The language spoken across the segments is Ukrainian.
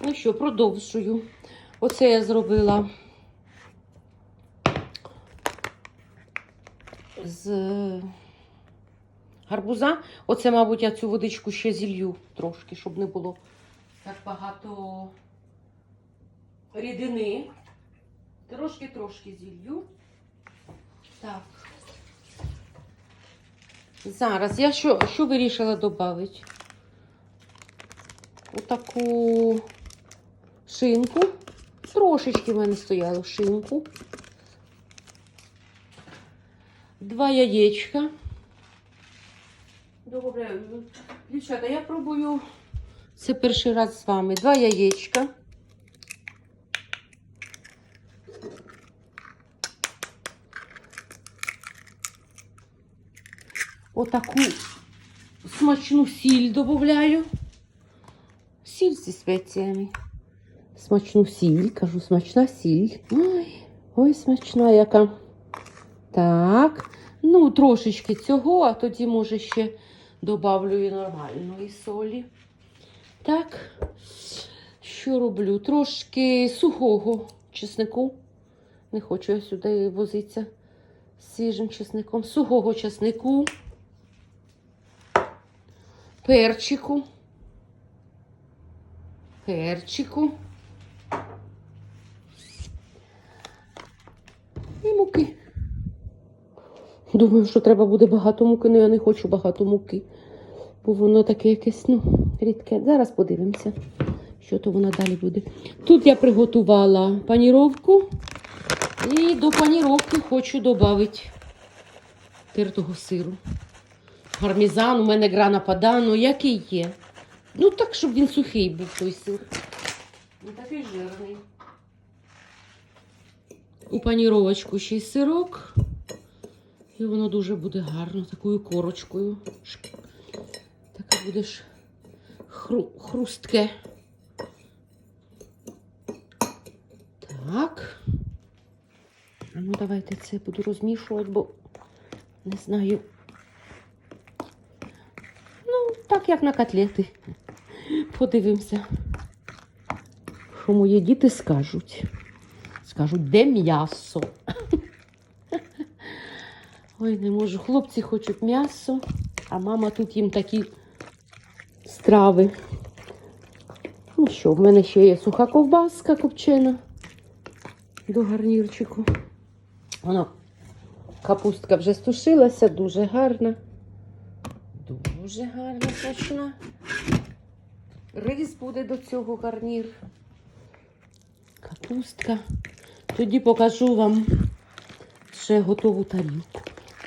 Ну що, продовжую. Оце я зробила з гарбуза. Оце, мабуть, я цю водичку ще зілью трошки, щоб не було так багато рідини. Трошки-трошки зілью. Так. Зараз я що, що вирішила додати? Отаку шинку. Трошечки в мене стояло шинку. Два яєчка. Добре, дівчата, я пробую. Це перший раз з вами. Два яєчка. Отаку смачну сіль додаю. Сіль зі спеціями. Смачну сіль, кажу, смачна сіль. Ой, ой, смачна яка. Так. Ну, трошечки цього, а тоді, може, ще добавлю і нормальної солі. Так. Що роблю? Трошки сухого чеснику. Не хочу я сюди возитися з свіжим чесником. Сухого чеснику. Перчику. Перчику. І муки. Думаю, що треба буде багато муки, але я не хочу багато муки. Бо воно таке якесь, ну, рідке. Зараз подивимося, що то воно далі буде. Тут я приготувала паніровку. І до паніровки хочу додати тертого сиру. Пармезан, у мене грана падано, який є. Ну так, щоб він сухий був той сир. Не такий жирний. У паніровочку ще й сирок. І воно дуже буде гарно, такою корочкою. Таке буде ж хру, хрустке. Так. Ну давайте це буду розмішувати, бо не знаю. Ну, так як на котлети. Подивимося. Що мої діти скажуть. Скажуть, де м'ясо? Ой, не можу. Хлопці хочуть м'ясо, а мама тут їм такі страви. Ну що, в мене ще є суха ковбаска копчена до гарнірчику. Воно, капустка вже стушилася, дуже гарна. Дуже гарна смачна. Рис буде до цього гарнір. Капустка. Тоді покажу вам ще готову тарілку.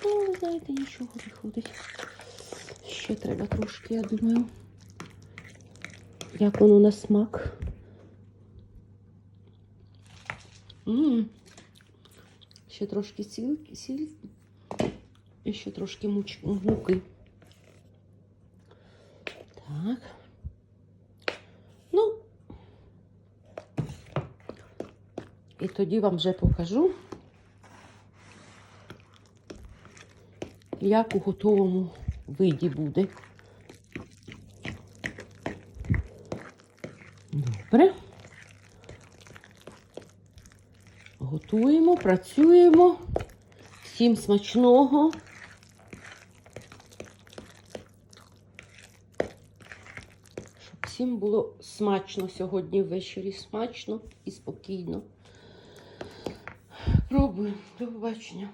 Ну, знаєте, нічого виходить. Ще треба трошки, я думаю. Як воно на смак. м Ще трошки сіль, сіль. І ще трошки муч, муки. Так. Ну, і тоді вам вже покажу, як у готовому виді буде. Добре. Готуємо, працюємо. Всім смачного. Щоб всім було смачно сьогодні ввечері. Смачно і спокійно. Пробуємо. До побачення.